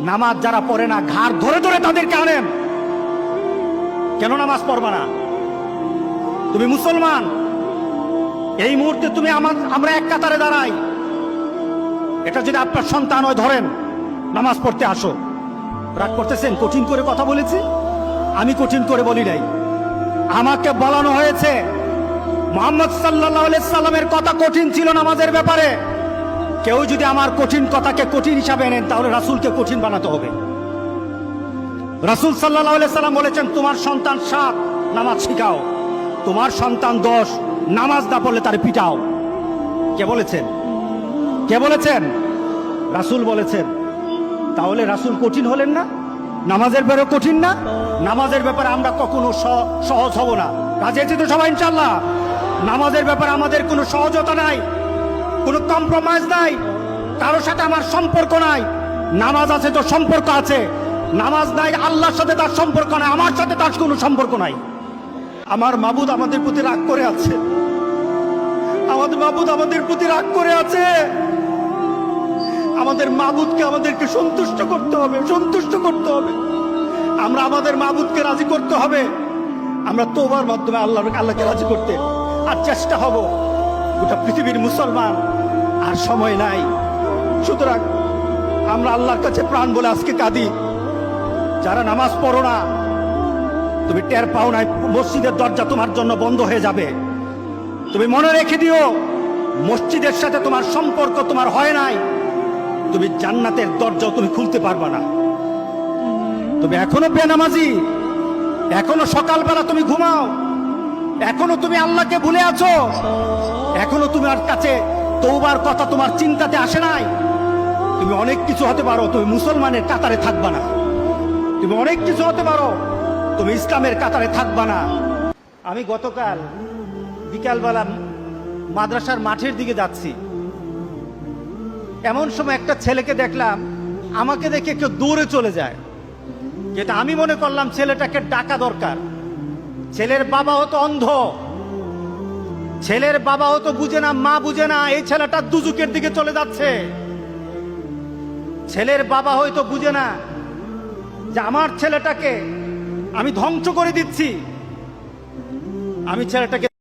নামাজ যারা পড়ে না, ঘাড় ধরে ধরে তাদেরকে আনেন। কেন নামাজ পড়বা না? তুমি মুসলমান? এই মুহূর্তে তুমি আমার, আমরা এক কাতারে দাঁড়াই। এটা যদি আপনার সন্তান হয়, ধরেন, নামাজ পড়তে আসো। রাগ করতেছেন? কঠিন করে কথা বলেছি? আমি কঠিন করে বলি নাই। আমাকে বলানো হয়েছে, মোহাম্মদ সাল্লাহ সাল্লামের কথা কঠিন ছিল নামাজের ব্যাপারে। কেউ যদি আমার কঠিন কথাকে কঠিন হিসাবে নেন তাহলে রাসূলকে কঠিন বানাতে হবে। রাসূল সাল্লাহ সাল্লাম বলেছেন, তোমার সন্তান সাত, নামাজ শিখাও। তোমার সন্তান দশ, নামাজ না পড়লে তার পিটাও। কে বলেছেন? কে বলেছেন? রাসূল বলেছেন। তাহলে রাসূল কঠিন হলেন না? নামাজের ব্যাপারে কঠিন না? নামাজের ব্যাপারে আমরা কখনো সহজ হব না। আছি তো সবাই ইনশাল্লাহ নামাজের ব্যাপারে আমাদের কোনো সহজতা নাই। কোনো কম্প্রোমাইজ নাই। কারোর সাথে আমার সম্পর্ক নাই। নামাজ আছে তো সম্পর্ক আছে। নামাজ নাই, আল্লাহর সাথে তার সম্পর্ক নাই, আমার সাথে তার কোনো সম্পর্ক নাই। আমার মাবুদ আমাদের প্রতি রাগ করে আছে। আমাদের মাবুদ আমাদের প্রতি রাগ করে আছে। আমাদের মাবুদকে আমাদেরকে সন্তুষ্ট করতে হবে, সন্তুষ্ট করতে হবে। আমরা আমাদের মাবুদকে রাজি করতে হবে। আমরা তোবার মাধ্যমে আল্লাহ আল্লাহকে রাজি করতে আর চেষ্টা হব। গোটা পৃথিবীর মুসলমান। আর সময় নাই। সুতরাং আমরা আল্লাহর কাছে প্রাণ বলে আজকে কাঁদি। যারা নামাজ পড়ো না, তুমি টের পাও নাই, মসজিদের দরজা তোমার জন্য বন্ধ হয়ে যাবে। তুমি মনে রেখে দিও, মসজিদের সাথে তোমার সম্পর্ক তোমার হয় নাই। তুমি জান্নাতের দরজাও তুমি খুলতে পারবা না। তুমি এখনও বেনামাজি, এখনও সকালবেলা তুমি ঘুমাও। এখনও তুমি আল্লাহকে ভুলে আছো? এখনও তোমার কাছে তৌবার কথা তোমার চিন্তাতে আসে নাই? তুমি অনেক কিছু হতে পারো, তুমি মুসলমানের কাতারে থাকবা না। তুমি অনেক কিছু হতে পারো, তুমি ইসলামের কাতারে থাকবা না। আমি গতকাল বিকালবেলা মাদ্রাসার মাঠের দিকে যাচ্ছি। এমন সময় একটা ছেলেকে দেখলাম, আমাকে দেখে কেউ দৌড়ে চলে যায়। যেটা আমি মনে করলাম ছেলেটাকে ডাকা দরকার। ছেলের বাবা হতো অন্ধ। ছেলের বাবা হতো বুঝে না, মা বুঝে না, এই ছেলেটা দুজুকের দিকে চলে যাচ্ছে। ছেলের বাবা হয়তো বুঝে না যে আমার ছেলেটাকে আমি ধ্বংস করে দিচ্ছি। আমি ছেলেটাকে